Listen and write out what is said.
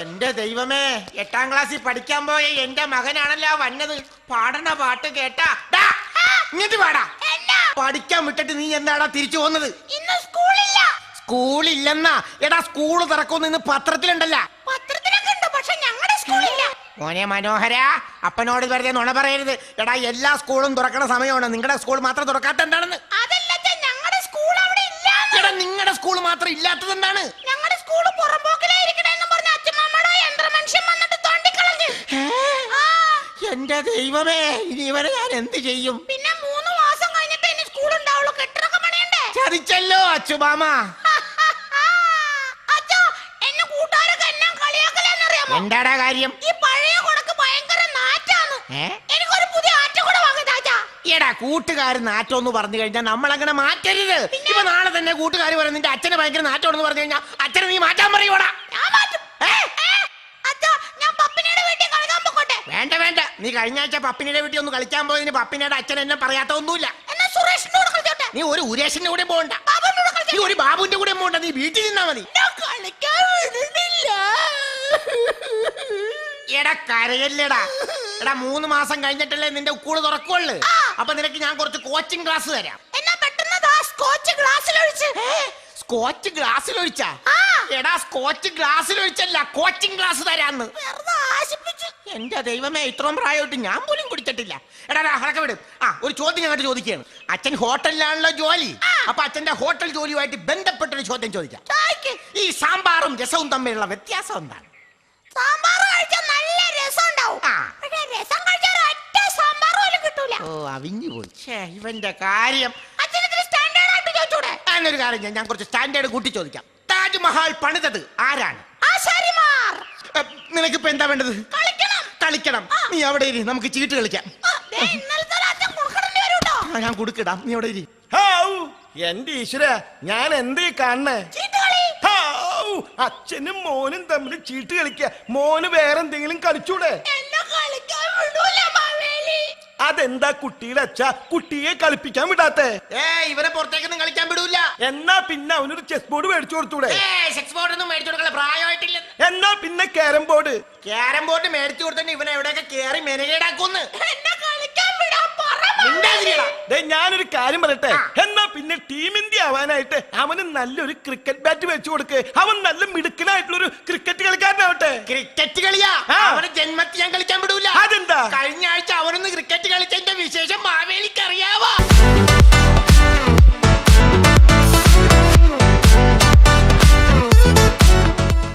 എന്റെ ദൈവമേ എട്ടാം ക്ലാസ്സിൽ പഠിക്കാൻ പോയ എന്റെ മകനാണല്ലോ വന്നത്. പാടണ പാട്ട് കേട്ടാ. ഡാ, ഇങ്ങോട്ട് പാടാ. പഠിക്കാൻ വിട്ടിട്ട് നീ എന്താടാ തിരിച്ചു പോകുന്നത് ഇന്ന് സ്കൂളില്ല. സ്കൂളില്ലെന്നാ. എടാ സ്കൂൾ തുറക്കുന്നു ഇന്ന് പത്രത്തിലുണ്ടല്ല. പത്രത്തിലൊക്കെ ഉണ്ട് പക്ഷെ ഞങ്ങളുടെ സ്കൂളില്ല. മോനെ മനോഹര അപ്പനോട് വെറുതെ നുണ പറയരുത്. എടാ എല്ലാ സ്കൂളും തുറക്കണ സമയമാണ്. നിങ്ങളുടെ സ്കൂൾ മാത്രം തുറക്കാത്ത എന്താണെന്ന്? അതല്ല ഞങ്ങളുടെ സ്കൂൾ അവിടെ ഇല്ല എടാ നിങ്ങളുടെ സ്കൂൾ മാത്രം ഇല്ലാത്തത് എന്താണ്? ഞങ്ങളുടെ സ്കൂൾ എന്റെ ദൈവമേ ഇനി ഇവരെ ഞാൻ എന്ത് ചെയ്യും? പിന്നെ മൂന്ന് മാസം കഴിഞ്ഞിട്ട് ഇനി സ്കൂൾ ഉണ്ടാവുള്ളൂ. കെട്ടിടൊക്കെ പണിയണ്ടേ? ചതിച്ചല്ലോ അച്ചുമാമ അച്ഛോ എന്നെ കൂട്ടുകാരൊക്കെ എന്നെ കളിയാക്കലെന്നറിയാമോ എന്താടാ കാര്യം? ഈ പഴയ കൊടക്ക് ഭയങ്കര നാറ്റാണ് ഏ? എനിക്കൊരു പുതിയ ആറ്റ കൂടെ വാങ്ങി താച്ചാ എടാ കൂട്ടുകാരൻ നാറ്റോന്ന് പറഞ്ഞു കഴിഞ്ഞാൽ നമ്മൾ അങ്ങനെ മാറ്റരുത് ഇപ്പൊ നാളെ തന്നെ കൂട്ടുകാർ പറയും നിന്റെ അച്ഛന് ഭയങ്കര നാറ്റോന്ന് പറഞ്ഞു കഴിഞ്ഞാൽ അച്ഛനെ നീ മാറ്റാൻ പറയൂടാ ഞാൻ മാറ്റും ഏ? ഏ, അച്ഛാ ഞാൻ പപ്പിനിയുടെ വീട്ടിൽ കളിക്കാൻ പോകട്ടെ വേണ്ട വേണ്ട. നീ കഴിഞ്ഞ ആഴ്ച പപ്പിനിയുടെ വീട്ടിൽ ഒന്ന് കളിക്കാൻ പോയതിന് പപ്പിനിയുടെ അച്ഛൻ എന്നെ പറയാത്ത ഒന്നുമില്ല നീ ഒരു ഉരേഷിന്റെ കൂടെ പോകണ്ട നീ ഒരു ബാബുവിന്റെ കൂടെ പോകണ്ട നീ വീട്ടിൽ നിന്നാ മതി. എടാ കരയല്ലേടാ. എടാ മൂന്ന് മാസം കഴിഞ്ഞിട്ടല്ലേ നിന്റെ ഉക്കൂൾ തുറക്കുള്ളു. അപ്പൊ നിനക്ക് ഞാൻ കുറച്ച് കോച്ചിങ് ക്ലാസ് തരാം. സ്കോച്ച് ഗ്ലാസ്സിൽ ഒഴിച്ചാ. എടാ സ്കോച്ച് ഗ്ലാസ്സിൽ ഒഴിച്ചല്ല കോച്ചിങ് ക്ലാസ് തരാന്ന്. എന്റെ ദൈവമേ ഇത്രയും പ്രായമായിട്ട് ഞാൻ പോലും കുടിച്ചിട്ടില്ല. എടാ അതൊക്കെ വിടും. ആ ഒരു ചോദ്യം ഞങ്ങൾക്ക് ചോദിക്കുകയാണ്. അച്ഛൻ ഹോട്ടലിലാണല്ലോ ജോലി. അപ്പൊ അച്ഛന്റെ ഹോട്ടൽ ജോലിയുമായിട്ട് ബന്ധപ്പെട്ടൊരു ചോദ്യം ചോദിക്കാം. ഈ സാമ്പാറും രസവും തമ്മിലുള്ള വ്യത്യാസം എന്താണ്? സാമ്പാർ കഴിച്ചാൽ നല്ല രസം ഉണ്ടാവും. ആ. രസം കഴിച്ചാൽ ഒറ്റ സാമ്പാർ പോലും കിട്ടൂല. ഓ അവിഞ്ഞു പോയി ഛേ, ഇവന്റെ കാര്യം. ഞാനൊരു കാര്യം ചെയ്യാം. ഞാൻ കുറച്ച് സ്റ്റാൻഡേർഡ് കൂട്ടി ചോദിക്കാം. താജ്മഹൽ പണിതത് ആരാണ്? നിനക്കിപ്പോ എന്താ വേണ്ടത്? കളിക്കണം നീ അവിടെ ഇരി നമുക്ക് ചീട്ട് കളിക്കാം. ആ, ഞാൻ കൊടുക്കിടാം. നീ അവിടെ ഇരി. എന്റെ ഈശ്വര ഞാൻ എന്തേ കാണണേ അച്ഛനും മോനും തമ്മിൽ ചീട്ട് കളിക്ക. മോന് വേറെ എന്തെങ്കിലും കളിച്ചൂടെ? എന്നെ കളിക്കാൻ വിടൂല മാവേലി. അതെന്താ കുട്ടിയുടെ അച്ഛ? കുട്ടിയെ കളിപ്പിക്കാൻ വിടാത്തെ? ഏ ഇവരെ പുറത്തേക്കൊന്നും കളിക്കാൻ വിടൂല. എന്നാ പിന്നെ അവനൊരു ചെസ് ബോർഡ് മേടിച്ചു കൊടുത്തൂടെ? ചെസ് ബോർഡ് ഒന്നും മേടിച്ചു പ്രായമായിട്ടില്ല. എന്നാ പിന്നെ ക്യാരം ബോർഡ് ക്യാരം ബോർഡ് മേടിച്ചു കൊടുത്തിട്ട് ഇവനെ എവിടെയൊക്കെ കേറി മെനകേടാക്കുന്നു? ഞാനൊരു കാര്യം പറയട്ടെ. എന്നാ പിന്നെ ടീം ഇന്ത്യ ആവാനായിട്ട് അവന് നല്ലൊരു ക്രിക്കറ്റ് ബാറ്റ് വെച്ചു കൊടുക്ക്. അവൻ നല്ല മിടുക്കനായിട്ടുള്ള ഒരു ക്രിക്കറ്റ് കളിക്കാരനാവട്ടെ. ക്രിക്കറ്റ് കളിയാ? അവന് ജന്മത്തിൽ ഞാൻ കളിക്കാൻ